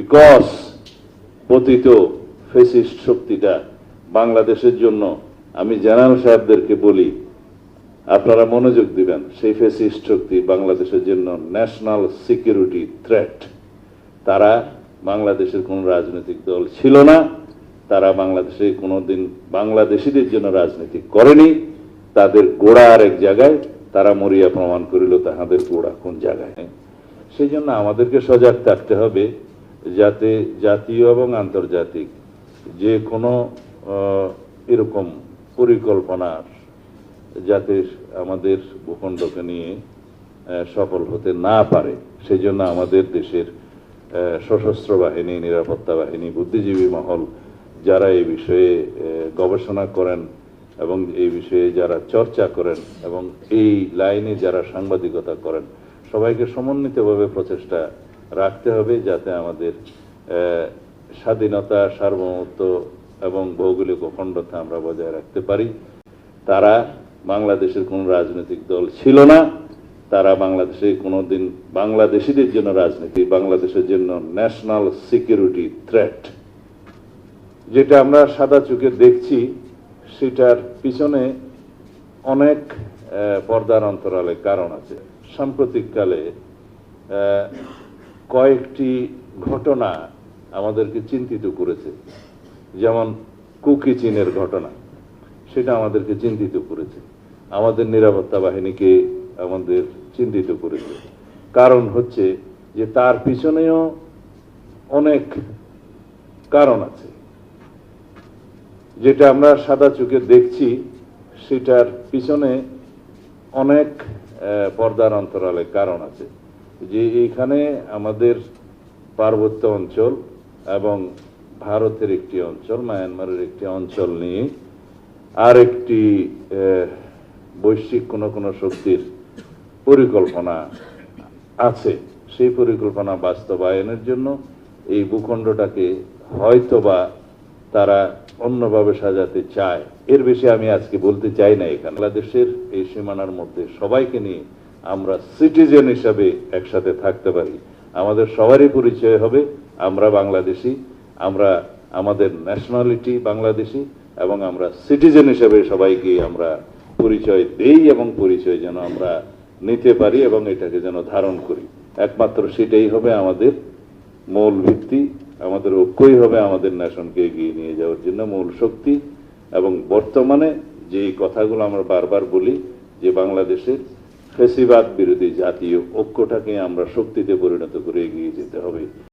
Because পতিত fascist শক্তিটা বাংলাদেশের জন্য আমি জেনারেল সাহেবদেরকে বলি, আপনারা মনোযোগ দিবেন, সেই ফেসিস্ট শক্তি বাংলাদেশের জন্য ন্যাশনাল সিকিউরিটি থ্রেট তারা বাংলাদেশের কোনো রাজনৈতিক দল ছিল না, তারা বাংলাদেশে কোনোদিন বাংলাদেশিদের জন্য রাজনীতি করেনি, তাদের গোড়া আরেক জায়গায়, তারা মরিয়া প্রমাণ করিল তাহাদের গোড়া কোন জায়গায় সেই জন্য আমাদেরকে সজাগ থাকতে হবে যাতে জাতীয় এবং আন্তর্জাতিক, যে কোনো এরকম পরিকল্পনার যাতে আমাদের ভূখণ্ডকে নিয়ে সফল হতে না পারে সেই জন্য আমাদের দেশের সশস্ত্র বাহিনী, নিরাপত্তা বাহিনী, বুদ্ধিজীবী মহল, যারা এই বিষয়ে গবেষণা করেন এবং এই বিষয়ে যারা চর্চা করেন এবং এই লাইনে যারা সাংবাদিকতা করেন, সবাইকে সমন্বিতভাবে প্রচেষ্টা রাখতে হবে যাতে আমাদের স্বাধীনতা, সার্বভৌমত্ব এবং ভৌগোলিক অখণ্ডতা আমরা বজায় রাখতে পারি। তারা বাংলাদেশের কোনো রাজনৈতিক দল ছিল না। তারা বাংলাদেশে কোনোদিন বাংলাদেশিদের জন্য রাজনীতি, বাংলাদেশের জন্য ন্যাশনাল সিকিউরিটি থ্রেট যেটা আমরা সাদা চোখে দেখছি, সেটার পিছনে অনেক পর্দার অন্তরালে কারণ আছে। সাম্প্রতিককালে কয়েকটি ঘটনা আমাদেরকে চিন্তিত করেছে। যেমন কুকি চীনের ঘটনা, সেটা আমাদেরকে চিন্তিত করেছে। আমাদের নিরাপত্তা বাহিনীকে আমাদের চিন্তিত করেছে। কারণ হচ্ছে যে তার পিছনেও অনেক কারণ আছে। যেটা আমরা সাদা চোখে দেখছি, সেটার পিছনে অনেক পর্দার অন্তরালে কারণ আছে। যে এইখানে আমাদের পার্বত্য অঞ্চল এবং ভারতের একটি অঞ্চল, মায়ানমারের একটি অঞ্চল নিয়ে আর একটি বৈশ্বিক কোনো কোনো শক্তির পরিকল্পনা আছে। সেই পরিকল্পনা বাস্তবায়নের জন্য এই ভূখণ্ডটাকে হয়তোবা তারা অন্যভাবে সাজাতে চায়। এর বেশি আমি আজকে বলতে চাই না এখানে। বাংলাদেশের এই সীমানার মধ্যে সবাইকে নিয়ে আমরা সিটিজেন হিসাবে একসাথে থাকতে পারি। আমাদের সবারই পরিচয় হবে, আমরা বাংলাদেশি, আমরা আমাদের ন্যাশনালিটি বাংলাদেশি, এবং আমরা সিটিজেন হিসেবে সবাইকে আমরা পরিচয় দেই এবং পরিচয় যেন আমরা নিতে পারি এবং এটাকে যেন ধারণ করি। একমাত্র সেটাই হবে আমাদের মূল ভিত্তি, আমাদের ঐক্যই হবে আমাদের ন্যাশনকে এগিয়ে নিয়ে যাওয়ার জন্য মূল শক্তি, এবং বর্তমানে যে কথাগুলো আমরা বারবার বলি, যে বাংলাদেশের ফেসিবাদ বিরোধী জাতীয় ঐক্যটাকে আমরা শক্তিতে পরিণত করে এগিয়ে যেতে হবে।